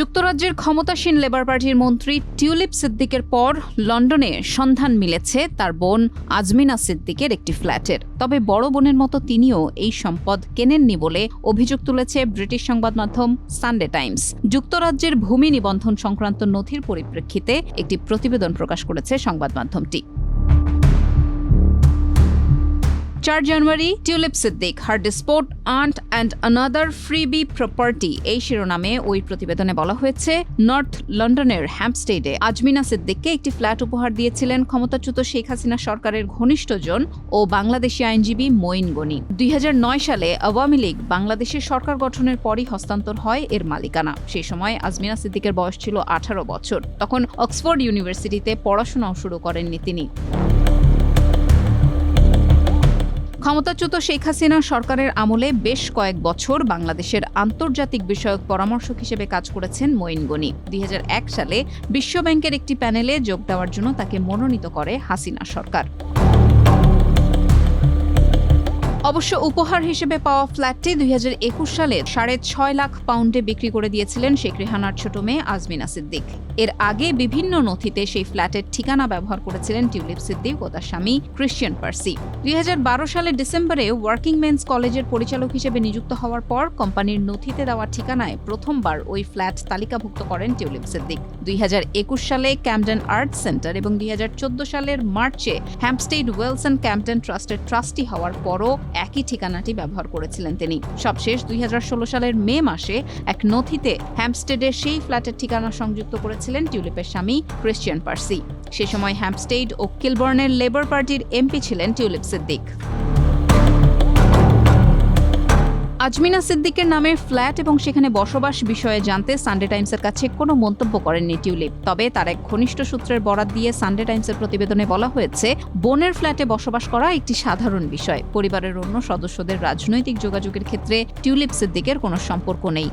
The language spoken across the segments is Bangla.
যুক্তরাজ্যের ক্ষমতাসীন লেবার পার্টির মন্ত্রী টিউলিপ সিদ্দিকের পর লন্ডনে সন্ধান মিলেছে তার বোন আজমিনা সিদ্দিকের একটি ফ্ল্যাটের। তবে বড় বোনের মতো তিনিও এই সম্পদ কেনেননি বলে অভিযোগ তুলেছে ব্রিটিশ সংবাদ মাধ্যম সানডে টাইমস। যুক্তরাজ্যের ভূমি নিবন্ধন সংক্রান্ত নথির পরিপ্রেক্ষিতে একটি প্রতিবেদন প্রকাশ করেছে সংবাদ মাধ্যমটি। চার জানুয়ারি Tulip Siddiq her deposed aunt and another freebie property এই শিরোনামে ওই প্রতিবেদনে বলা হয়েছে, নর্থ লন্ডনের হ্যাম্পস্টেডে আজমিনা সিদ্দিককে একটি ফ্ল্যাট উপহার দিয়েছিলেন ক্ষমতাচ্যুত শেখ হাসিনা সরকারের ঘনিষ্ঠজন ও বাংলাদেশি আইনজীবী মঈন গনি। দুই হাজার নয় সালে আওয়ামী লীগ বাংলাদেশের সরকার গঠনের পরই হস্তান্তর হয় এর মালিকানা। সেই সময় আজমিনা সিদ্দিকের বয়স ছিল আঠারো বছর। তখন অক্সফোর্ড ইউনিভার্সিটিতে পড়াশোনাও শুরু করেননি তিনি। ক্ষমতাচ্যুত শেখ হাসিনা সরকারের আমলে বেশ কয়েক বছর বাংলাদেশের আন্তর্জাতিক বিষয়ক পরামর্শক হিসেবে কাজ করেছেন মঈন গনি। দুই হাজার এক সালে বিশ্বব্যাংকের একটি প্যানেলে যোগ দেওয়ার জন্য তাকে মনোনীত করে হাসিনা সরকার। অবশ্য উপহার হিসেবে পাওয়া ফ্ল্যাটটি দুই হাজার একুশ সালে সাড়ে ছয় লাখ পাউন্ডে বিক্রি করে দিয়েছিলেন শেখ রেহানার ছোট মেয়ে আজমিনা সিদ্দিক। এর আগে বিভিন্ন নথিতে সেই ফ্ল্যাটের ঠিকানা ব্যবহার করেছিলেন টিউলিপ সিদ্দিক ও তার স্বামী ক্রিশ্চিয়ান পার্সি। দুই সালের ডিসেম্বরে ওয়ার্কিং মেন্স কলেজের পরিচালক হিসেবে নিযুক্ত হওয়ার পর কোম্পানির নথিতে দেওয়া ঠিকানায় প্রথমবার ওই ফ্ল্যাট তালিকাভুক্ত করেন টিউলিপ সিদ্দিক। দুই হাজার একুশ সালে ক্যামডেন আর্ট সেন্টার এবং দুই হাজার চোদ্দ সালের মার্চে হ্যাম্পস্টেড ওয়েলসন ক্যাম্পটন ট্রাস্টের ট্রাস্টি হওয়ার পরও একই ঠিকানাটি ব্যবহার করেছিলেন তিনি। সবশেষ দুই হাজার ষোলো সালের মে মাসে এক নথিতে হ্যাম্পস্টেডের সেই ফ্ল্যাটের ঠিকানা সংযুক্ত করেছিলেন টিউলিপের স্বামী ক্রিশ্চিয়ান পার্সি। সে সময় হ্যাম্পস্টেড ও কিলবর্নের লেবার পার্টির এমপি ছিলেন টিউলিপ সিদ্দিক আজমিনা সিদ্দিকের নামে ফ্ল্যাট এবং সেখানে বসবাস বিষয়ে জানতে সানডে টাইমসের কাছে কোনো মন্তব্য করেননি টিউলিপ। তবে তার এক ঘনিষ্ঠ সূত্রের বরাত দিয়ে সানডে টাইমসের প্রতিবেদনে বলা হয়েছে, বোনের ফ্ল্যাটে বসবাস করা একটি সাধারণ বিষয়। পরিবারের অন্য সদস্যদের রাজনৈতিক যোগাযোগের ক্ষেত্রে টিউলিপ সিদ্দিকের কোনো সম্পর্ক নেই।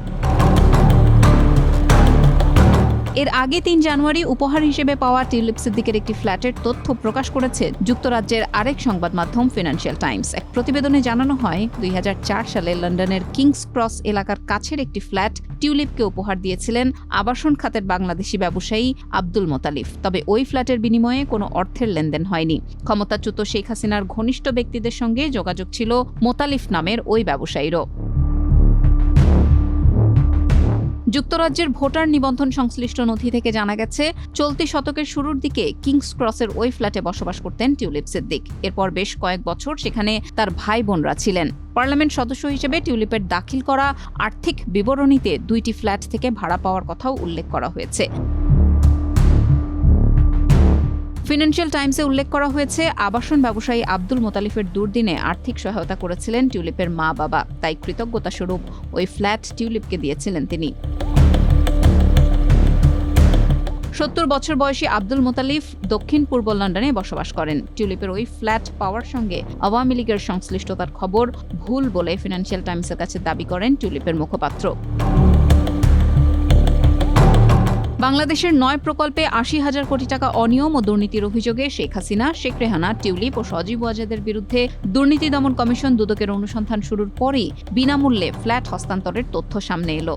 এর আগে তিন জানুয়ারি উপহার হিসেবে পাওয়া টিউলিপ সিদ্দিকের একটি ফ্ল্যাটের তথ্য প্রকাশ করেছে যুক্তরাজ্যের আরেক সংবাদ মাধ্যম ফিনান্সিয়াল টাইমস। এক প্রতিবেদনে জানানো হয়, দুই হাজার চার সালে লন্ডনের কিংস ক্রস এলাকার কাছের একটি ফ্ল্যাট টিউলিপকে উপহার দিয়েছিলেন আবাসন খাতের বাংলাদেশি ব্যবসায়ী আব্দুল মোতালিফ। তবে ওই ফ্ল্যাটের বিনিময়ে কোনো অর্থের লেনদেন হয়নি। ক্ষমতাচ্যুত শেখ হাসিনার ঘনিষ্ঠ ব্যক্তিদের সঙ্গে যোগাযোগ ছিল মোতালিফ নামের ওই ব্যবসায়ীরও। যুক্তরাজ্যের ভোটার নিবন্ধন সংশ্লিষ্ট নথি থেকে জানা গেছে, চলতি শতকের শুরুর দিকে কিংস ক্রসের ওই ফ্ল্যাটে বসবাস করতেন টিউলিপ সিদ্দিক। এরপর বেশ কয়েক বছর সেখানে তার ভাই বোনরা ছিলেন। পার্লামেন্ট সদস্য হিসেবে টিউলিপের দাখিল করা আর্থিক বিবরণীতে দুইটি ফ্ল্যাট থেকে ভাড়া পাওয়ার কথাও উল্লেখ করা হয়েছে। ফিনান্সিয়াল টাইমসে উল্লেখ করা হয়েছে, আবাসন ব্যবসায়ী আব্দুল মোতালিফের দুর্দিনে আর্থিক সহায়তা করেছিলেন টিউলিপের মা বাবা তাই কৃতজ্ঞতা স্বরূপ ওই ফ্ল্যাট টিউলিপকে দিয়েছিলেন তিনি। সত্তর বছর বয়সী আব্দুল মোতালিফ দক্ষিণ পূর্ব লন্ডনে বসবাস করেন। টিউলিপের ওই ফ্ল্যাট পাওয়ার সঙ্গে আওয়ামী লীগের সংশ্লিষ্টতার খবর ভুল বলে ফিনান্সিয়াল টাইমসের কাছে দাবি করেন টিউলিপের মুখপাত্র। বাংলাদেশের নয় প্রকল্পে আশি হাজার কোটি টাকা অনিয়ম ও দুর্নীতির অভিযোগে শেখ হাসিনা, শেখ রেহানা, টিউলিপ ও সজীব ওয়াজেদের বিরুদ্ধে দুর্নীতি দমন কমিশন দুদকের অনুসন্ধান শুরুর পরই বিনামূল্যে ফ্ল্যাট হস্তান্তরের তথ্য সামনে এলো।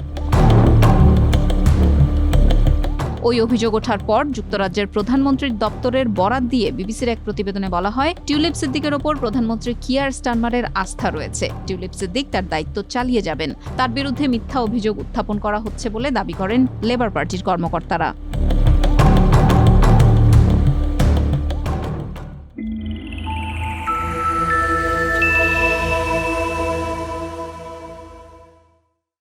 ওই অভিযোগ ওঠার পর যুক্তরাজ্যের প্রধানমন্ত্রীর দপ্তরের বরাত দিয়ে বিবিসির এক প্রতিবেদনে বলা হয়, টিউলিপ সিদ্দিকের ওপর প্রধানমন্ত্রী কিয়ার স্টারমারের আস্থা রয়েছে। টিউলিপ সিদ্দিক তার দায়িত্ব চালিয়ে যাবেন। তার বিরুদ্ধে মিথ্যা অভিযোগ উত্থাপন করা হচ্ছে বলে দাবি করেন লেবার পার্টির কর্মকর্তারা।